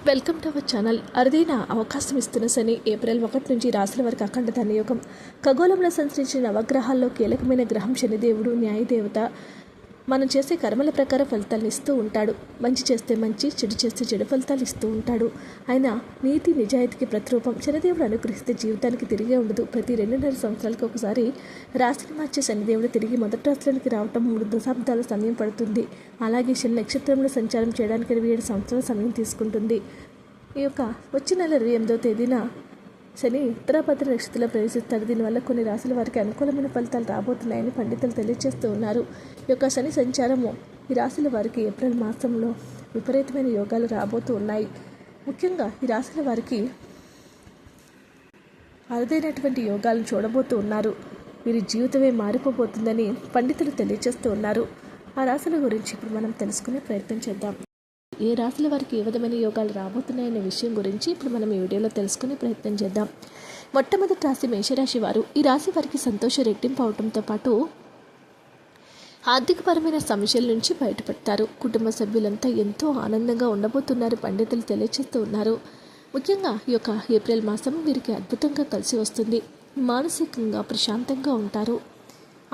Welcome to our channel అరుదైన అవకాశం ఇస్తున్న శని ఏప్రిల్ ఒకటి నుంచి రాశుల వరకు అఖండ ధనయోగం ఖగోళంలో సంచరించిన నవగ్రహాల్లో కీలకమైన గ్రహం శనిదేవుడు న్యాయదేవత మనం చేసే కర్మల ప్రకారం ఫలితాలను ఇస్తూ ఉంటాడు. మంచి చేస్తే మంచి చెడు చేస్తే చెడు ఫలితాలు ఇస్తూ ఉంటాడు. ఆయన నీతి నిజాయితీకి ప్రతిరూపం శనిదేవుడు అనుగ్రహిస్తే జీవితానికి తిరిగే ఉండదు. ప్రతి రెండున్నర సంవత్సరాలకు ఒకసారి రాశిని మార్చే శనిదేవుడు తిరిగి మొదటి రాశులకి రావటం మూడు దశాబ్దాల సమయం పడుతుంది. అలాగే శని నక్షత్రంలో సంచారం చేయడానికి ఇరవై ఏడు సంవత్సరాల సమయం తీసుకుంటుంది. ఈ యొక్క వచ్చే నెల ఇరవై ఎనిమిదో తేదీన శని ఉత్తరాభద్ర నక్షత్రంలో ప్రవేశిస్తారు దీనివల్ల కొన్ని రాశుల వారికి అనుకూలమైన ఫలితాలు రాబోతున్నాయని పండితులు తెలియజేస్తూ ఉన్నారు. ఈ యొక్క శని సంచారము ఈ రాశుల వారికి ఏప్రిల్ మాసంలో విపరీతమైన యోగాలు రాబోతూ ఉన్నాయి. ముఖ్యంగా ఈ రాశుల వారికి అరుదైనటువంటి యోగాలను చూడబోతూ ఉన్నారు. వీరి జీవితమే మారిపోబోతుందని పండితులు తెలియజేస్తూ ఉన్నారు. ఆ రాశుల గురించి ఇప్పుడు మనం తెలుసుకునే ప్రయత్నం చేద్దాం. ఏ రాశుల వారికి ఏ విధమైన యోగాలు రాబోతున్నాయనే విషయం గురించి ఇప్పుడు మనం ఈ వీడియోలో తెలుసుకునే ప్రయత్నం చేద్దాం. మొట్టమొదటి రాశి మేషరాశి వారు ఈ రాశి వారికి సంతోష రెట్టింపు అవడంతో పాటు ఆర్థికపరమైన సమస్యల నుంచి బయటపడతారు. కుటుంబ సభ్యులంతా ఎంతో ఆనందంగా ఉండబోతున్నారు పండితులు తెలియచేస్తూ ఉన్నారు. ముఖ్యంగా ఈ యొక్క ఏప్రిల్ మాసం వీరికి అద్భుతంగా కలిసి వస్తుంది. మానసికంగా ప్రశాంతంగా ఉంటారు.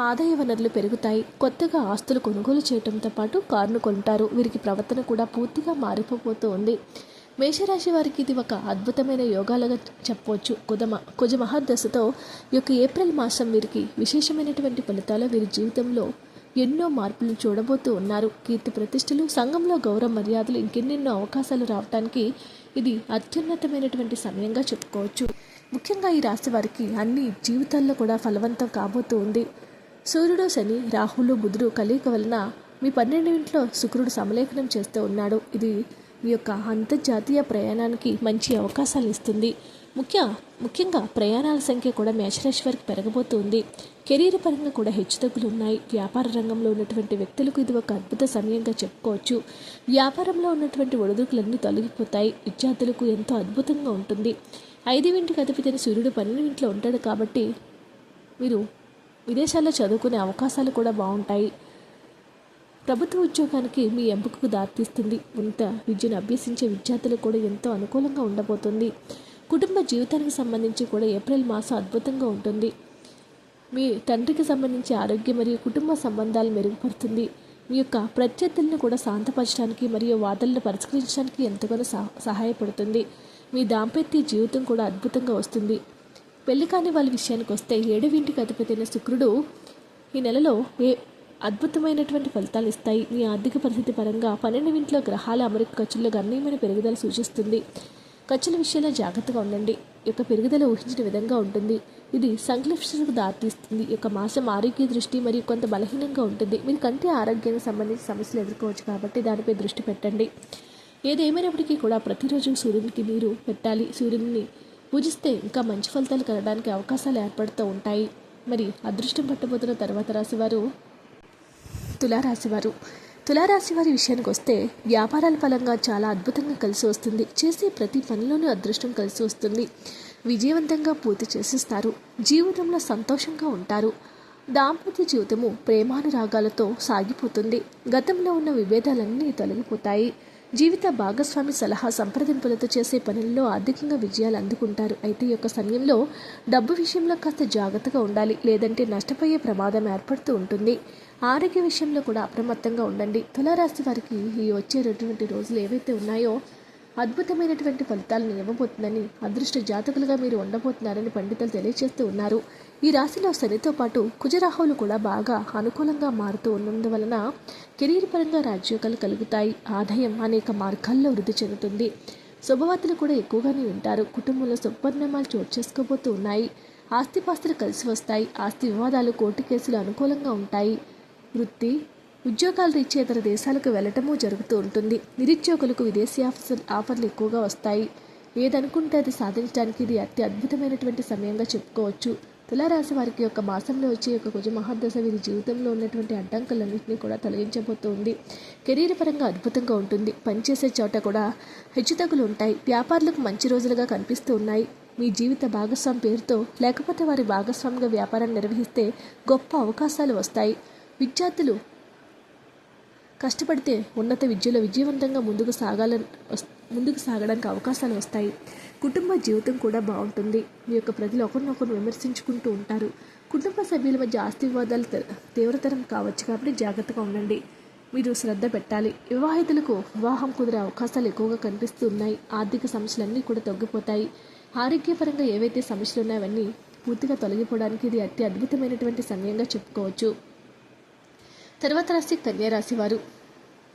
ఆదాయ వనరులు పెరుగుతాయి. కొత్తగా ఆస్తులు కొనుగోలు చేయడంతో పాటు కారును కొంటారు. వీరికి ప్రవర్తన కూడా పూర్తిగా మారిపోతూ ఉంది. మేషరాశి వారికి ఇది ఒక అద్భుతమైన యోగాలుగా చెప్పవచ్చు కుదమ కుజ మహాదశతో ఈ యొక్క ఏప్రిల్ మాసం వీరికి విశేషమైనటువంటి ఫలితాలు వీరి జీవితంలో ఎన్నో మార్పులు చూడబోతూ ఉన్నారు. కీర్తి ప్రతిష్టలు సంఘంలో గౌరవ మర్యాదలు ఇంకెన్నెన్నో అవకాశాలు రావడానికి ఇది అత్యున్నతమైనటువంటి సమయంగా చెప్పుకోవచ్చు. ముఖ్యంగా ఈ రాశి వారికి అన్ని జీవితాల్లో కూడా ఫలవంతం కాబోతూ ఉంది. సూర్యుడు శని రాహులు బుధుడు కలయిక వలన మీ పన్నెండింట్లో శుక్రుడు సమలేఖనం చేస్తూ ఉన్నాడు. ఇది మీ యొక్క అంతర్జాతీయ ప్రయాణానికి మంచి అవకాశాలు ఇస్తుంది. ముఖ్య ముఖ్యంగా ప్రయాణాల సంఖ్య కూడా మేషరాశి పెరగబోతుంది. కెరీర్ పరంగా కూడా హెచ్చుతగ్గులు ఉన్నాయి. వ్యాపార రంగంలో ఉన్నటువంటి వ్యక్తులకు ఇది ఒక అద్భుత సమయంగా చెప్పుకోవచ్చు. వ్యాపారంలో ఉన్నటువంటి ఒడిదుడుకులన్నీ తొలగిపోతాయి. విద్యార్థులకు ఎంతో అద్భుతంగా ఉంటుంది. ఐదు ఇంటికి అధిపతిని సూర్యుడు పన్నెండు ఇంట్లో ఉంటాడు కాబట్టి మీరు విదేశాల్లో చదువుకునే అవకాశాలు కూడా బాగుంటాయి. ప్రభుత్వ ఉద్యోగానికి మీ ఎంపికకు దారితీస్తుంది. ఉన్నత విద్యను అభ్యసించే విద్యార్థులకు కూడా ఎంతో అనుకూలంగా ఉండబోతుంది. కుటుంబ జీవితానికి సంబంధించి కూడా ఏప్రిల్ మాసం అద్భుతంగా ఉంటుంది. మీ తండ్రికి సంబంధించి ఆరోగ్యం మరియు కుటుంబ సంబంధాలు మెరుగుపడుతుంది. మీ యొక్క ప్రత్యర్థులను కూడా శాంతపరచడానికి మరియు వాదనలను పరిష్కరించడానికి ఎంతగానో సహాయపడుతుంది. మీ దాంపత్య జీవితం కూడా అద్భుతంగా వస్తుంది. పెళ్ళి కాని వాళ్ళ విషయానికి వస్తే ఏడవింటికి అధిపతైన శుక్రుడు ఈ నెలలో ఏ అద్భుతమైనటువంటి ఫలితాలు ఇస్తాయి. మీ ఆర్థిక పరిస్థితి పరంగా పన్నెండవింట్లో గ్రహాల అమరిక ఖర్చుల్లో గణనీయమైన పెరుగుదల సూచిస్తుంది. ఖర్చుల విషయంలో జాగ్రత్తగా ఉండండి. యొక్క పెరుగుదల ఊహించిన విధంగా ఉంటుంది. ఇది సంక్లిష్టతకు దారితీస్తుంది. యొక్క మాసం ఆరోగ్య దృష్టి మరియు కొంత బలహీనంగా ఉంటుంది. మీరు కంటి ఆరోగ్యానికి సంబంధించిన సమస్యలు ఎదుర్కోవచ్చు కాబట్టి దానిపై దృష్టి పెట్టండి. ఏదేమైనప్పటికీ కూడా ప్రతిరోజు సూర్యునికి నీరు పెట్టాలి. సూర్యుని పూజిస్తే ఇంకా మంచి ఫలితాలు కలగడానికి అవకాశాలు ఏర్పడుతూ ఉంటాయి. మరి అదృష్టం పట్టబోతున్న తర్వాత రాశివారు? తులారాశివారు. తులారాశి వారి విషయానికి వస్తే వ్యాపారాల ఫలంగా చాలా అద్భుతంగా కలిసి వస్తుంది. చేసే ప్రతి పనిలోనూ అదృష్టం కలిసి వస్తుంది. విజయవంతంగా పూర్తి చేసిస్తారు. జీవితంలో సంతోషంగా ఉంటారు. దాంపత్య జీవితము ప్రేమానురాగాలతో సాగిపోతుంది. గతంలో ఉన్న విభేదాలన్నీ తొలగిపోతాయి. జీవిత భాగస్వామి సలహా సంప్రదింపులతో చేసే పనుల్లో ఆర్థికంగా విజయాలు అందుకుంటారు. అయితే ఈ యొక్క సమయంలో డబ్బు విషయంలో కాస్త జాగ్రత్తగా ఉండాలి. లేదంటే నష్టపోయే ప్రమాదం ఏర్పడుతూ ఉంటుంది. ఆరోగ్య విషయంలో కూడా అప్రమత్తంగా ఉండండి. తులారాశి వారికి ఈ వచ్చేటటువంటి రోజులు ఏవైతే ఉన్నాయో అద్భుతమైనటువంటి ఫలితాలను ఇవ్వబోతుందని అదృష్ట జాతకులుగా మీరు ఉండబోతున్నారని పండితులు తెలియజేస్తూ ఉన్నారు. ఈ రాశిలో శనితో పాటు కుజరాహువులు కూడా బాగా అనుకూలంగా మారుతూ ఉన్నందువలన కెరీర్ పరంగా రాజ్యోగాలు కలుగుతాయి. ఆదాయం అనేక మార్గాల్లో వృద్ధి చెందుతుంది. శుభవార్తలు కూడా ఎక్కువగానే వింటారు. కుటుంబంలో శుభపరిణామాలు చోటు చేసుకోబోతూ ఉన్నాయి. ఆస్తిపాస్తులు కలిసి వస్తాయి. ఆస్తి వివాదాలు కోర్టు కేసులు అనుకూలంగా ఉంటాయి. వృత్తి ఉద్యోగాలు ఇచ్చే ఇతర దేశాలకు వెళ్ళటము జరుగుతూ ఉంటుంది. నిరుద్యోగులకు విదేశీ ఆఫర్ ఆఫర్లు ఎక్కువగా వస్తాయి. ఏదనుకుంటే అది సాధించడానికి ఇది అతి అద్భుతమైనటువంటి సమయంగా చెప్పుకోవచ్చు. తులారాశి వారికి యొక్క మాసంలో వచ్చే యొక్క కుజ మహాదశ వీరి జీవితంలో ఉన్నటువంటి అడ్డంకులన్నింటినీ కూడా తొలగించబోతుంది. కెరీర్ పరంగా అద్భుతంగా ఉంటుంది. పనిచేసే చోట కూడా హెచ్చుతగ్గులు ఉంటాయి. వ్యాపారులకు మంచి రోజులుగా కనిపిస్తూ ఉన్నాయి. మీ జీవిత భాగస్వామి పేరుతో లేకపోతే వారి భాగస్వామిగా వ్యాపారాన్ని నిర్వహిస్తే గొప్ప అవకాశాలు వస్తాయి. విద్యార్థులు కష్టపడితే ఉన్నత విద్యలో విజయవంతంగా ముందుకు సాగాలని ముందుకు సాగడానికి అవకాశాలు వస్తాయి. కుటుంబ జీవితం కూడా బాగుంటుంది. మీ యొక్క ప్రజలు ఒకరినొకరు విమర్శించుకుంటూ ఉంటారు. కుటుంబ సభ్యుల మధ్య ఆస్తి వివాదాలు తీవ్రతరం కావచ్చు కాబట్టి జాగ్రత్తగా ఉండండి. మీరు శ్రద్ధ పెట్టాలి. వివాహితులకు వివాహం కుదిరే అవకాశాలు ఎక్కువగా కనిపిస్తూ ఉన్నాయి. ఆర్థిక సమస్యలన్నీ కూడా తగ్గిపోతాయి. ఆరోగ్యపరంగా ఏవైతే సమస్యలు ఉన్నాయో అవన్నీ పూర్తిగా తొలగిపోవడానికి ఇది అతి అద్భుతమైనటువంటి సమయంగా చెప్పుకోవచ్చు. తర్వాత రాశి కన్యారాశి వారు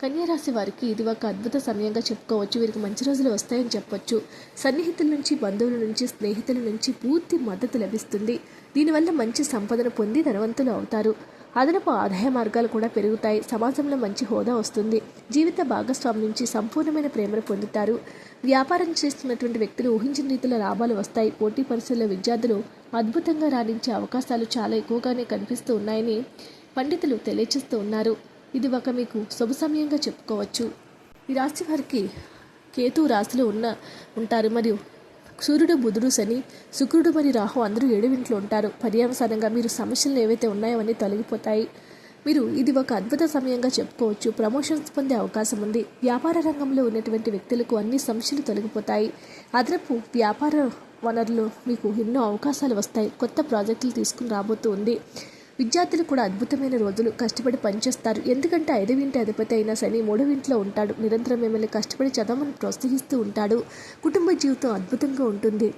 కన్యారాశి వారికి ఇది ఒక అద్భుత సమయంగా చెప్పుకోవచ్చు. వీరికి మంచి రోజులు వస్తాయని చెప్పొచ్చు. సన్నిహితుల నుంచి బంధువుల నుంచి స్నేహితుల నుంచి పూర్తి మద్దతు లభిస్తుంది. దీనివల్ల మంచి సంపదను పొంది ధనవంతులు అవుతారు. అదనపు ఆదాయ మార్గాలు కూడా పెరుగుతాయి. సమాజంలో మంచి హోదా వస్తుంది. జీవిత భాగస్వామి నుంచి సంపూర్ణమైన ప్రేమను పొందుతారు. వ్యాపారం చేస్తున్నటువంటి వ్యక్తులు ఊహించిన రీతిలో లాభాలు వస్తాయి. పోటీ పరీక్షల్లో విద్యార్థులు అద్భుతంగా రాణించే అవకాశాలు చాలా ఎక్కువగానే కనిపిస్తూ ఉన్నాయని పండితులు తెలియచేస్తూ ఉన్నారు. ఇది ఒక మీకు శుభ సమయంగా చెప్పుకోవచ్చు. ఈ రాశి వారికి కేతు రాశిలో ఉన్న ఉంటారు. మరియు సూర్యుడు బుధుడు శని శుక్రుడు మరియు రాహు అందరూ ఏడు ఇంట్లో ఉంటారు. పర్యావసానంగా మీరు సమస్యలు ఏవైతే ఉన్నాయో అన్నీ తొలగిపోతాయి. మీరు ఇది ఒక అద్భుత సమయంగా చెప్పుకోవచ్చు. ప్రమోషన్స్ పొందే అవకాశం ఉంది. వ్యాపార రంగంలో ఉన్నటువంటి వ్యక్తులకు అన్ని సమస్యలు తొలగిపోతాయి. అదనపు వ్యాపార వనరులు మీకు ఎన్నో అవకాశాలు వస్తాయి. కొత్త ప్రాజెక్టులు తీసుకుని రాబోతూ ఉంది. విద్యార్థులు కూడా అద్భుతమైన రోజులు కష్టపడి పనిచేస్తారు. ఎందుకంటే ఐదవ ఇంటి అధిపతి అయిన శని మూడవ ఇంట్లో ఉంటాడు. నిరంతరం మిమ్మల్ని కష్టపడి చదవమని ప్రోత్సహిస్తూ ఉంటాడు. కుటుంబ జీవితం అద్భుతంగా ఉంటుంది.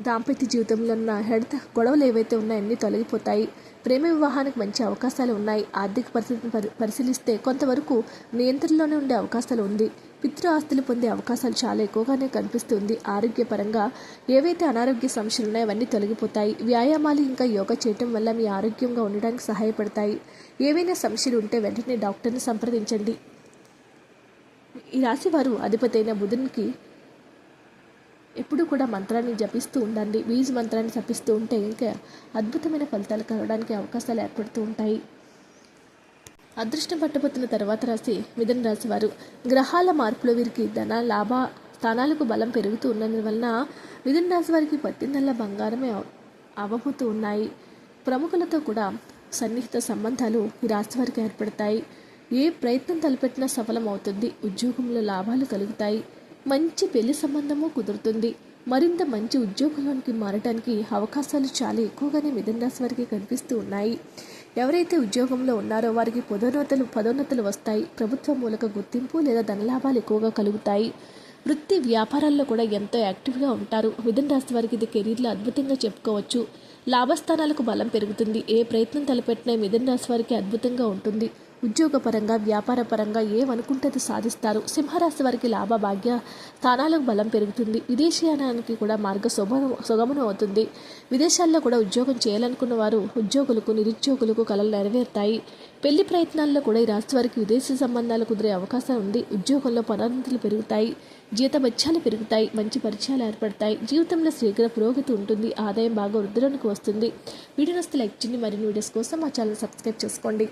దాంపత్య జీవితంలో ఉన్న హెడత గొడవలు ఏవైతే ఉన్నాయో అన్నీ తొలగిపోతాయి. ప్రేమ వివాహానికి మంచి అవకాశాలు ఉన్నాయి. ఆర్థిక పరిస్థితిని పరి పరిశీలిస్తే కొంతవరకు నియంత్రణలోనే ఉండే అవకాశాలు ఉంది. పితృ ఆస్తులు పొందే అవకాశాలు చాలా ఎక్కువగానే కనిపిస్తుంది. ఆరోగ్యపరంగా ఏవైతే అనారోగ్య సమస్యలు ఉన్నాయో అవన్నీ తొలగిపోతాయి. వ్యాయామాలు ఇంకా యోగా చేయటం వల్ల మీ ఆరోగ్యంగా ఉండడానికి సహాయపడతాయి. ఏవైనా సమస్యలు ఉంటే వెంటనే డాక్టర్ని సంప్రదించండి. ఈ రాశి వారు అధిపతి అయిన బుధునికి ఎప్పుడు కూడా మంత్రాన్ని జపిస్తూ ఉండండి. బీజ్ మంత్రాన్ని జపిస్తూ ఉంటే ఇంకా అద్భుతమైన ఫలితాలు కలవడానికి అవకాశాలు ఏర్పడుతూ ఉంటాయి. అదృష్టం పట్టబోతున్న తర్వాత రాసి మిథున రాశి వారు. గ్రహాల మార్పులో వీరికి ధన లాభ స్థానాలకు బలం పెరుగుతూ ఉన్నందువలన మిథున రాశి వారికి పట్టిందల్లా బంగారమే అవ్వబోతూ ఉన్నాయి. ప్రముఖులతో కూడా సన్నిహిత సంబంధాలు ఈ రాశి వారికి ఏర్పడతాయి. ఏ ప్రయత్నం తలపెట్టినా సఫలం అవుతుంది ఉద్యోగంలో లాభాలు కలుగుతాయి. మంచి పెళ్ళి సంబంధము కుదురుతుంది. మరింత మంచి ఉద్యోగంలోనికి మారడానికి అవకాశాలు చాలా ఎక్కువగానే మిథున రాశి వారికి కనిపిస్తూ ఉన్నాయి. ఎవరైతే ఉద్యోగంలో ఉన్నారో వారికి పదోన్నతులు పదోన్నతులు వస్తాయి. ప్రభుత్వ మూలక గుర్తింపు లేదా ధనలాభాలు ఎక్కువగా కలుగుతాయి. వృత్తి వ్యాపారాల్లో కూడా ఎంతో యాక్టివ్గా ఉంటారు. మిథున రాశి వారికి ఇది కెరీర్లో అద్భుతంగా చెప్పుకోవచ్చు. లాభస్థానాలకు బలం పెరుగుతుంది. ఏ ప్రయత్నం తలపెట్టినా మిథున రాశి వారికి అద్భుతంగా ఉంటుంది. ఉద్యోగపరంగా వ్యాపారపరంగా ఏమనుకుంటే సాధిస్తారు. సింహరాశి వారికి లాభ భాగ్య స్థానాలకు బలం పెరుగుతుంది. విదేశీయానానికి కూడా మార్గ సుగమనం అవుతుంది. విదేశాల్లో కూడా ఉద్యోగం చేయాలనుకున్న వారు ఉద్యోగులకు నిరుద్యోగులకు కలలు నెరవేరుతాయి. పెళ్ళి ప్రయత్నాల్లో కూడా ఈ రాశి వారికి విదేశీ సంబంధాలు కుదిరే అవకాశం ఉంది. ఉద్యోగంలో పనోన్నతులు పెరుగుతాయి. జీతభత్యాలు పెరుగుతాయి. మంచి పరిచయాలు ఏర్పడతాయి. జీవితంలో శీఘ్ర పురోగతి ఉంటుంది. ఆదాయం బాగా వృద్ధిలోనికి వస్తుంది. వీడియోస్ లైక్ చేయండి. మరిన్ని వీడియోస్ కోసం మా ఛానల్ సబ్స్క్రైబ్ చేసుకోండి.